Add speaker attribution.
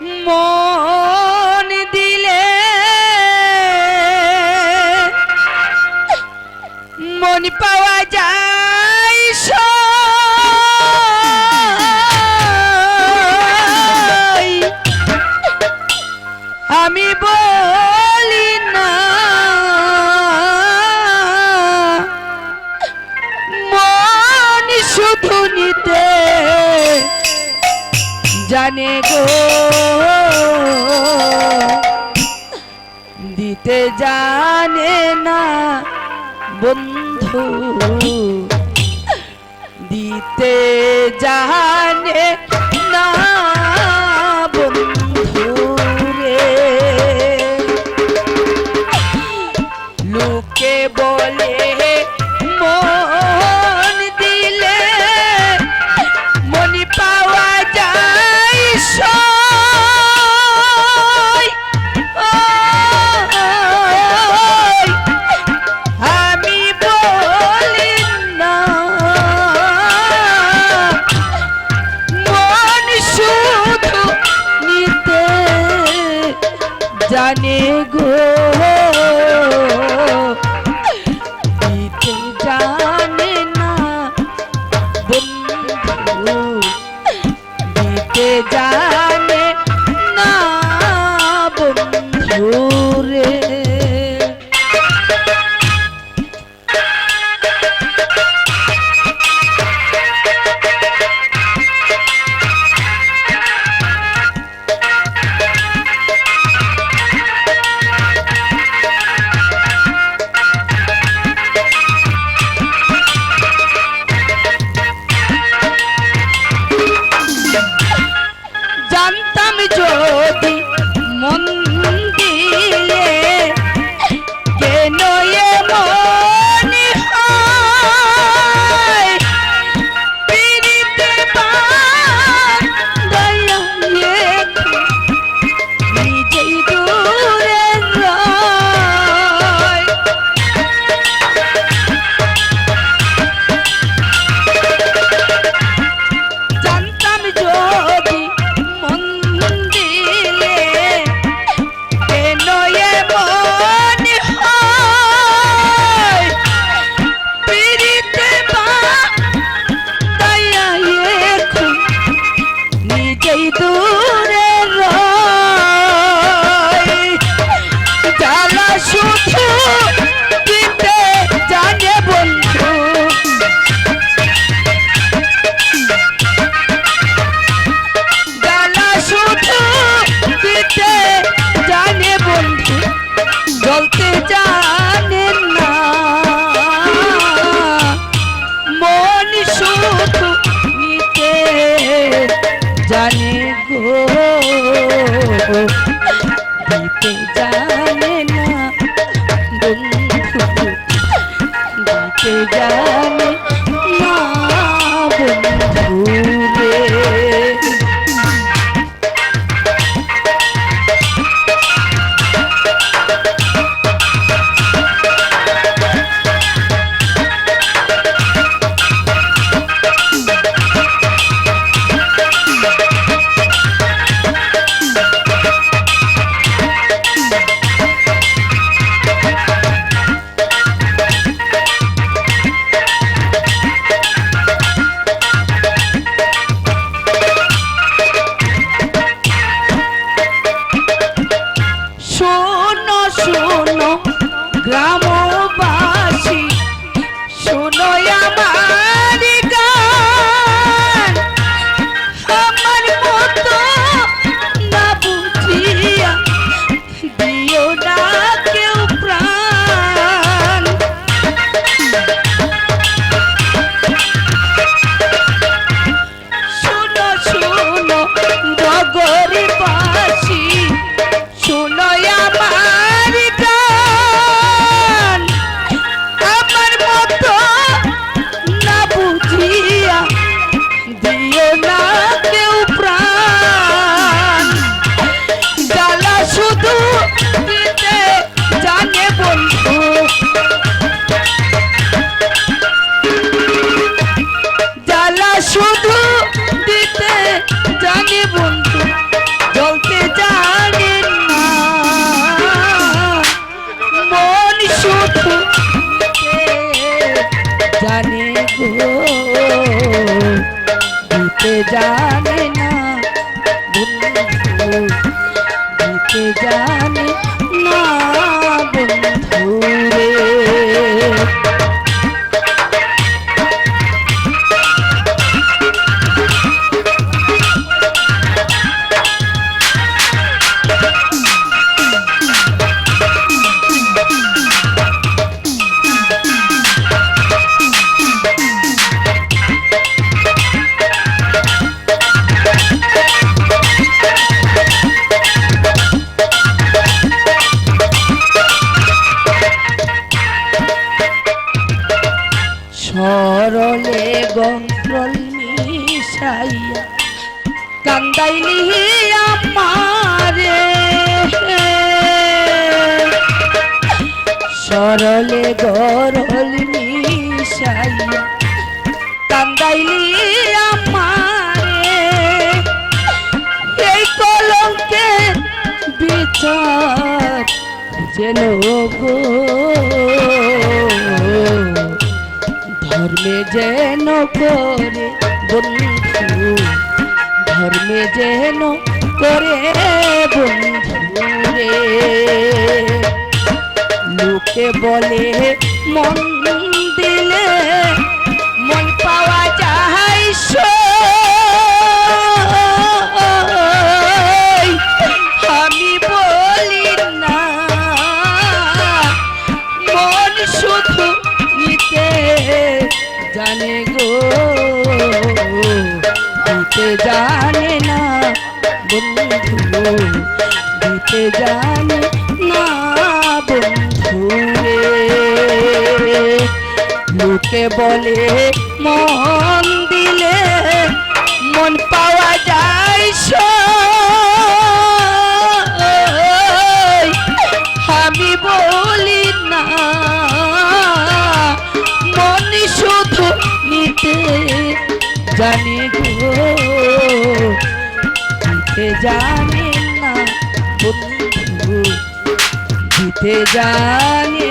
Speaker 1: more. জানে গো। দিতে জানে না বন্ধু। দিতে জানে জানে গো। জানে না বন্ধু। দিতে যা জানে না বন্ধু। জানি গো দিতে জানে না দিতে সরলে গরল মিশাইয়া কান্দাইলি আমারে। এই কলঙ্কে বিচার যেন গো। ধর্মে যেন করে বন্ধু, ধর্মে যেন করে বলে, মন দিলে মন পাওয়া যায়। আমি বলি না, মন শুধু নিতে জানে গো, দিতে জানে না বন্ধু, দিতে জানে না লোকে বলে, মন দিলে মন পাওয়া যায়। আমি বলি না, মন শুধু নিতে জানে গো জানে না বন্ধু দিতে জানে